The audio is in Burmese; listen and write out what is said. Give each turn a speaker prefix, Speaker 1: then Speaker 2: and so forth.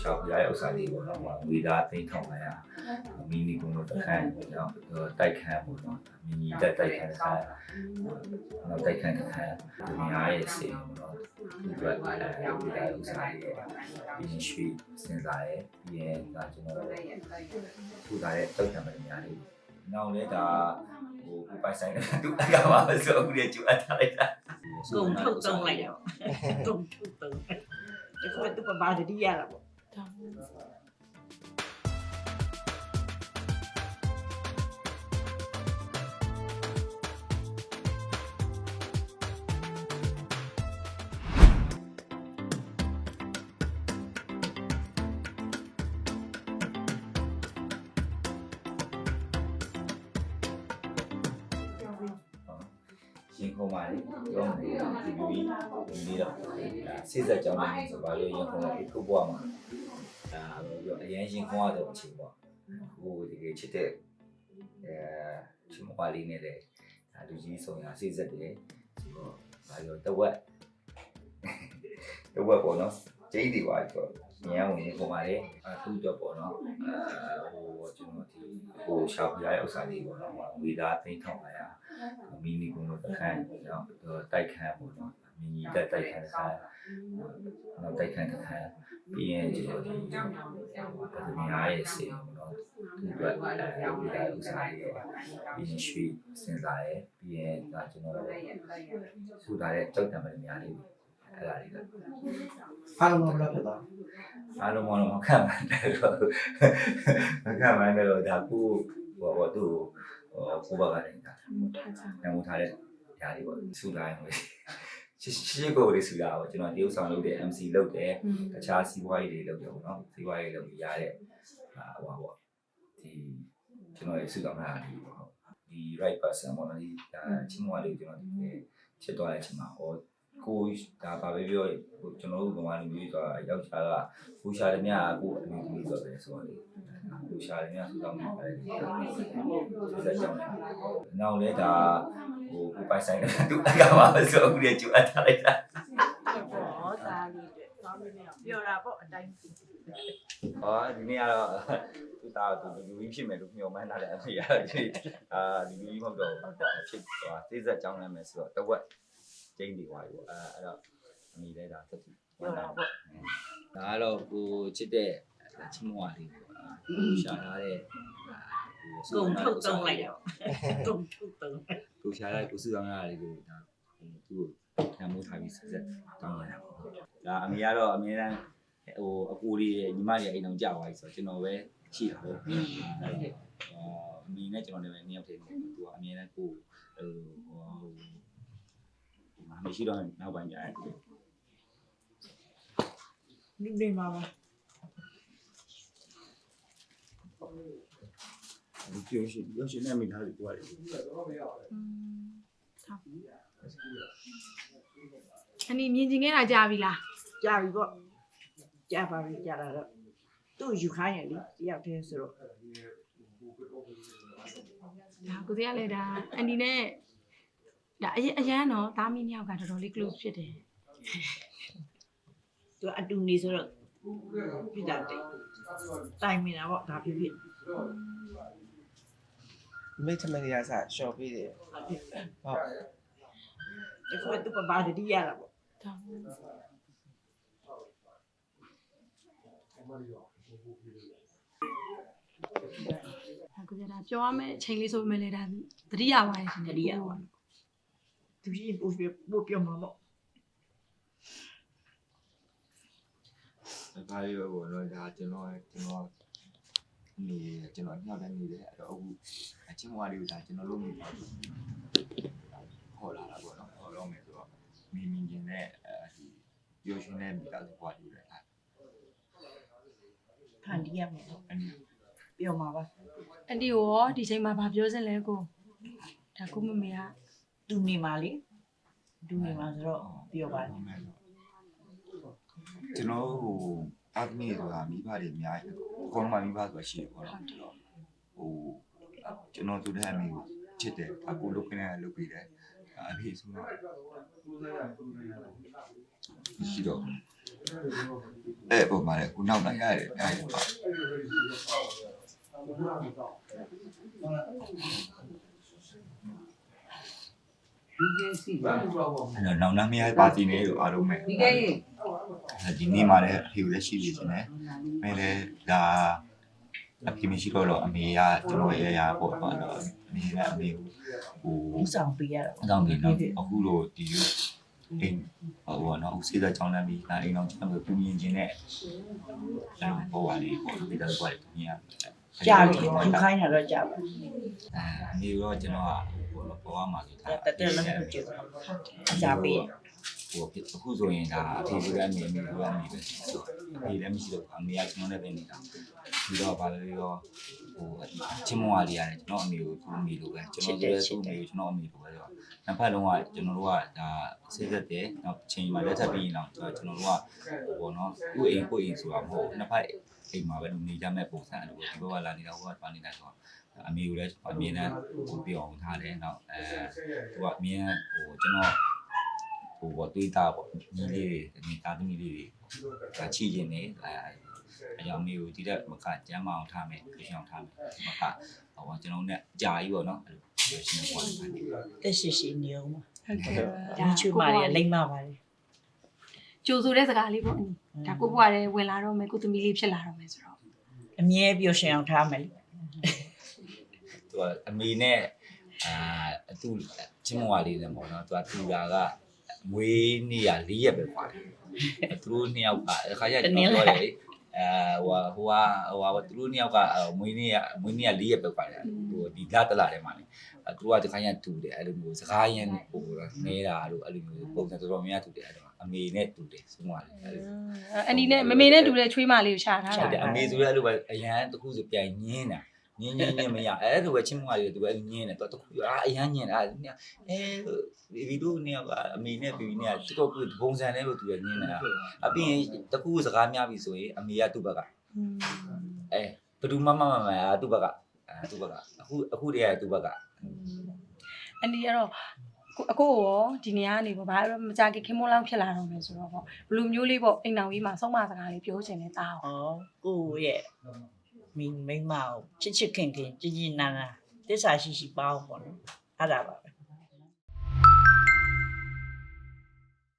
Speaker 1: ရှောက်ပြရတဲ့ဥစ္စာလေးပေါ့နော်ဟိုငွေသားသိန်းထောင်လာရမီနီကုန်းတို့တစ်ခန်းပေါ့နော်တိုက်ခန်းပေါ့နော်မီနီတက်တိုက်ခန်းတစ်ခန်းနောက်တိုက်ခန်းတစ်ခန်းဒီနေရာရဲ့စေပေါ့နော်ဒီအတွက်အဲဝေသားဥစ္စာလေးပေါ့ပြီးရင်ရွှေစင်စားရဲ့ပြီးရင်ဒါကျွန်တော်ထူတာတဲ့တောက်ခံမဲ့နေရာလေးနောက်လဲဒါဟိုပိုက်ဆိုင်တဲ့သူအကပါဆိုအခုလည်းကျူအပ်ထားလိုက်တာ
Speaker 2: ကုန်ထုတ်သုံးလိုက်တော့ကုန်ထုတ်သုံးဒီကွတူပဘာတတိရတာပေါ့
Speaker 1: ရင်ခုန်ပါလေပြောမယ်ဒီလိုကြီးဒီတော့စိစက်ကြောင်းနေဆိုပါလို့ရင်ခုန်လိုက်ခုဘွားမှာ ဒါပြီးအရင်ရင်ခုန်ရတဲ့အချိန်ပေါ့ဟိုဒီကချစ်တဲ့အဲချစ်မွားလေးနဲ့လေဒါလူကြီးဆောင်ရစိစက်တယ်ဆိုတော့ဒါရောတဝက်တဝက်ပေါ့နော်ကျိတ်ဒီပါဆိုညံဝင်ခုန်ပါလေအခုတော့ပေါ့နော်အဲဟိုကျွန်တော်ဒီဟိုရှောက်ပြရတဲ့ဥစ္စာလေးပေါ့နော်ငွေသားသိန်းထောင်လာရမီနီကုန်းတို့တစ်ခန်းနော်တိုက်ခန်းပေါ့နော် မီနီတက်တိုက်ခန်းတစ်ခန်းနောက်တိုက်ခန်းတစ်ခန်းပြီးရင်ကျွန်တော်ဒီဗဒမီယာရဲ့စေပေါ့နော်ဒီအတွက်အဲဝိဒါဥစားလေးပေါ့ပြီးရင်ရွှေစင်စားရဲ့ပြီးရင်ဒါကျွန်တော်ထူတာတဲ့ကြောက်တံမတွေများလေးအဲ့ဒါလေးက
Speaker 3: အားလုံးတော့ဖြစ်သွား
Speaker 1: အားလုံးမလုံးမခံမှန်းတယ်တော့မခံမှန်းတယ်တော့ဒါကိုဟိုဟိုသူ့ဟိုကိုဘကလည်းဒါညမထားတဲ့ဓာတ်တွေပေါ့ဆူတိုင်းပဲ ရှင်းရှင်းကိုလေးဆူတာပေါ့ကျွန်တော်တရုပ်ဆောင်လုပ်တဲ့ MC လုပ်တယ်တခြားစီးပွားရေးတွေလုပ်တယ်ပေါ့နော်စီးပွားရေးလုပ်ပြီးရတဲ့ဟာဟိုပါပေါ့ဒီကျွန်တော်ရဲ့ဆူဆောင်တာဒီပေါ့ဒီ right person ပေါ့နော်ဒီဒါချင်းမွားလေးကျွန်တော်ဒီချစ်သွားတဲ့အချိန်မှာဟော ကိုဒါဘာပဲပြောဟိုကျွန်တော်တို့ကမာလူကြီးဆိုတာယောက်ျားကကိုရှာတယ်များကိုအမျိုးသမီးဆိုတယ်ဆိုတော့လေကိုရှာတယ်များဆူဆောင်မှာပဲဒီစက်ကြောင်းနောက်လဲဒါဟိုကိုပိုက်ဆိုင်တဲ့သူအကပါဆိုအခုလည်းကျူအပ်ထားလိုက်တာ
Speaker 2: ဟောသားလေးတွေပြောတာပေါ့အတိုင်း
Speaker 1: ဟောဒီနေ့ကတော့သူသားသူလူကြီးဖြစ်မယ်လို့မျှော်မှန်းထားတဲ့အဖေရတယ်ဒီအာဒီလူကြီးမဟုတ်တော့ဖြစ်သွားသေးစက်ကြောင်းလဲမယ်ဆိုတော့တဝက် ကျင်းနေသွားပြီပေါ့အဲအဲ့တော့အမိလဲဒါသက်တည်
Speaker 2: ပြောတာပေါ့
Speaker 1: ဒါကတော့ကိုချစ်တဲ့ချင်းမွားလေးပေါ့ရှာထားတဲ့
Speaker 2: ကုန်ထုတ်သုံးလိုက်တော့ကုန်ထုတ်သုံး
Speaker 1: ကိုရှာလိုက်ကိုစုဆောင်ရတာလေးကိုဒါသူ့ကိုခံမိုးထားပြီးဆက်ဆက်တောင်းရတာပေါ့ဒါအမေကတော့အမြဲတမ်းဟိုအကူလေးညီမတွေအိမ်အောင်ကြာသွားပြီဆိုတော့ကျွန်တော်ပဲရှိတာပေါ့အဲ့အမေနဲ့ကျွန်တော်လည်းပဲနှစ်ယောက်တည်းနေသူကအမြဲတမ်းကိုဟိုဟို မရှိတော့နောက်ပိုင်းကြာတယ်
Speaker 2: လူတွေမှာပါ
Speaker 1: ပြောရှိပြောရှိနေမိသားစုကိုရတယ်
Speaker 4: အနီမြင်ကျင်ခဲ့တာကြာပြီလား
Speaker 2: ကြာပြီပေါ့ကြာပါပြီကြာလာတော့သူ့ယူခိုင်းရလေတယောက်တည်းဆိုတော့
Speaker 4: ဒါကိုစီကလည်းဒါအန်ဒီနဲ့ ဒါအရင်အရန်တော့သားမီးနှစ်ယောက်ကတော်တော်လေး close ဖြစ်တယ်
Speaker 2: သူအတူနေဆိုတော့ပြတာတိတ်တိုင်မင်တာပေါ့ဒါဖြစ်ဖြစ်
Speaker 3: မိတ်ထမရစားရှော့ပေးတယ်ဟုတ်
Speaker 2: ဒီကွတူပဘာတတိရတာပေါ့
Speaker 4: ဒါဒါကိုစီကဒါပြောရမယ့်အချိန်လေးဆိုပေမဲ့လည်းဒါသတိရပါတယ်ရှင်
Speaker 2: တတိယပေါ့ သူကြီးပို့ပြပို့ပြမှာပေါ့
Speaker 1: ဒါလေးပဲပေါ့နော်ဒါကျွန်တော်ကျွန်တော်နေကျွန်တော်ညှောက်တိုင်းနေတယ်အဲ့တော့အခုအချင်းမွားလေးကိုဒါကျွန်တော်လုပ်နေပါဘူးခေါ်လာတာပေါ့နော်ခေါ်တော့မယ်ဆိုတော့မင်းမင်းချင်းနဲ့အဲဒီပြောရှင်နဲ့မိသားစုပွားယူတယ်အဲ့
Speaker 2: ဖန်တီးရမယ်ပေါ့
Speaker 1: အဲ့ဒီ
Speaker 2: ပြောမှာပါ
Speaker 4: အန်ဒီကိုရောဒီချိန်မှာဗာပြောစင်လဲကိုဒါကိုမမေက
Speaker 2: သူနေမှာလေသူနေမှာဆိုတော့ပြောပါလေ
Speaker 1: ကျွန်တော်ဟိုအကမီဆိုတာမိဘတွေအများကြီးအကုန်လုံးမိဘဆိုတာရှိတယ်ပေါ့နော်ဟိုကျွန်တော်တို့တဲ့အမေကိုချစ်တယ်အကူလုပ်ခင်းနဲ့လုပ်ပြီးတယ်အဖေဆိုတော့ရှိတော့အဲ့ပုံမှာလေခုနောက်လိုက်ရတယ်အဲ့ဒါပါ အဲ့တော့နောင်နာမရပါတီနေလို့အားလုံးပဲ
Speaker 2: ဒီကဲ
Speaker 1: ဒီနေ့မှလည်းအဖေကိုလည်းရှိနေခြင်းနဲ့မဲလည်းဒါအဖေမရှိတော့တော့အမေကကျွန်တော်ရဲ့အရာပေါ့တော့အမေကအမေကိုဟို
Speaker 2: ဦးဆောင်ပေးရတာ
Speaker 1: အကြောင်းကြီးတော့အခုလိုဒီလိုအိမ်ဟိုဘောနော်ဦးစေးတဲ့ကြောင်းလမ်းပြီးဒါအိမ်အောင်ကျွန်တော်ပြင်ရင်ခြင်းနဲ့ကျွန်တော်ပေါ်ပါလေပေါ့ဒီတော့ပေါ်တယ်မြင်ရ
Speaker 2: ကြာပြီယူခိုင်းတာတော့ကြာပါ
Speaker 1: အဲနေတော့ကျွန်တော်က ဟိုပေါ်မှာဆိုတာ
Speaker 2: တက်တက်လည်းမကြည့်ဘူးကြာပြီ
Speaker 1: ဟိုအခုဆိုရင်ဒါအဖေကနေမိကနေပဲဆိုတော့ဒီလည်းမရှိတော့အမေကကျွန်တော်နဲ့ပဲနေတာပြီးတော့ဗာလေရောဟိုချင်းမွားလေးရတယ်ကျွန်တော်အမေကိုသူ့အမေလိုပဲကျွန်တော်လည်းသူ့အမေကိုကျွန်တော်အမေလိုပဲဆိုတော့နှစ်ဖက်လုံးကကျွန်တော်တို့ကဒါစိတ်သက်တယ်နောက်ချိန်မှာလက်ထပ်ပြီးရင်တော့ကျွန်တော်တို့ကဟိုပေါ့နော်ကိုအိမ်ကိုအိမ်ဆိုတာမဟုတ်နှစ်ဖက်အိမ်မှာပဲနေကြမဲ့ပုံစံအဲ့လိုဒီဘက်ကလာနေတာဟိုကသွားနေတာဆိုတော့ အမေကိုလည်းအမြင်နဲ့ဟိုပြောအောင်ထားတယ်နောက်အဲသူကအမြင်ဟိုကျွန်တော်ဟိုပေါ့တွေးတာပေါ့ညီလေးတွေဒီတာသမီလေးတွေဒါချီခြင်းနေအဲအကြောင်းမျိုးကိုဒီတက်မကကျမ်းမအောင်ထားမယ်ခရစ်ယာန်ထားမယ်မကဟိုကျွန်တော်နဲ့အကြာကြီးပေါ့နော်အဲ့လိုရှင်းပွားနေတယ်
Speaker 2: တက်ရှိရှိနေအောင်ပါ
Speaker 4: ဟုတ်ကဲ့
Speaker 2: ဒီချူမာလေးလိမ့်မပါလေ
Speaker 4: ကြိုဆိုတဲ့စကားလေးပေါ့အင်းဒါကိုဘွားလည်းဝင်လာတော့မယ်ကိုသမီးလေးဖြစ်လာတော့မယ်ဆိုတော့
Speaker 2: အမြဲပြောရှင်အောင်ထားမယ်လေ
Speaker 1: သူကအမေနဲ့အာအတူချင်းမွာလေးလည်းပေါ့နော်သူကသူကကမွေးနေရ၄ရက်ပဲခွာတယ်သူတို့နှစ်ယောက်ကအခါကျကျွန်တော်ပြောတယ်လေအဲဟိုဟိုဟိုသူတို့နှစ်ယောက်ကမွေးနေရမွေးနေရ၄ရက်ပဲခွာတယ်ဟိုဒီလာတလာထဲမှာလေအဲသူကတခါကျတူတယ်အဲ့လိုမျိုးစကားရင်းဟိုနေတာလို့အဲ့လိုမျိုးပုံစံတော်တော်များများတူတယ်အဲ့တော့အမေနဲ့တူတယ်ဆုံးသွားတယ်အဲ့လို
Speaker 4: အန်ဒီနဲ့မမေနဲ့တူတဲ့ချွေးမလေးကိုရှာထား
Speaker 1: ဟုတ်တ
Speaker 4: တာ
Speaker 1: ယ်အမေဆိုရအဲ့လိုပဲအရန်တစ်ခုဆိုပြန်ညင်းတာ ညင်းညင်းညင်းမရအဲ့လိုပဲချင်းမွားလေးသူပဲညင်းတယ်တော့တစ်ခုအာအရန်ညင်းတာအဲဗီဒီယိုနဲ့ကအမေနဲ့ဘီဘီနဲ့တော်တော်ပုံစံနဲ့လို့သူကညင်းနေတာအပြင်တစ်ခုစကားများပြီဆိုရင်အမေကသူ့ဘက်ကအဲဘယ်သူမှမမမသူ့ဘက်ကအဲသူ့ဘက်ကအခုအခုတည်းကသူ့ဘက်က
Speaker 4: အန်ဒီကတော့ကိုအကိုရောဒီနေရာကနေပေါ့ဘာလို့မကြခင်ခင်မွန်းလောင်းဖြစ်လာတော့မယ်ဆိုတော့ပေါ့ဘလူမျိုးလေးပေါ့အိမ်တော်ကြီးမှာဆုံးမစကားလေးပြောချင်တယ်တာအောင်
Speaker 2: ဩကိုရဲ့ မိမိမအောင်ချစ်ချစ်ခင်ခင်ကြည်ကြည်နာနာတစ္ဆာရှိရှိပါအောင်ပေါ့နော်အဲ့ဒါပါပဲ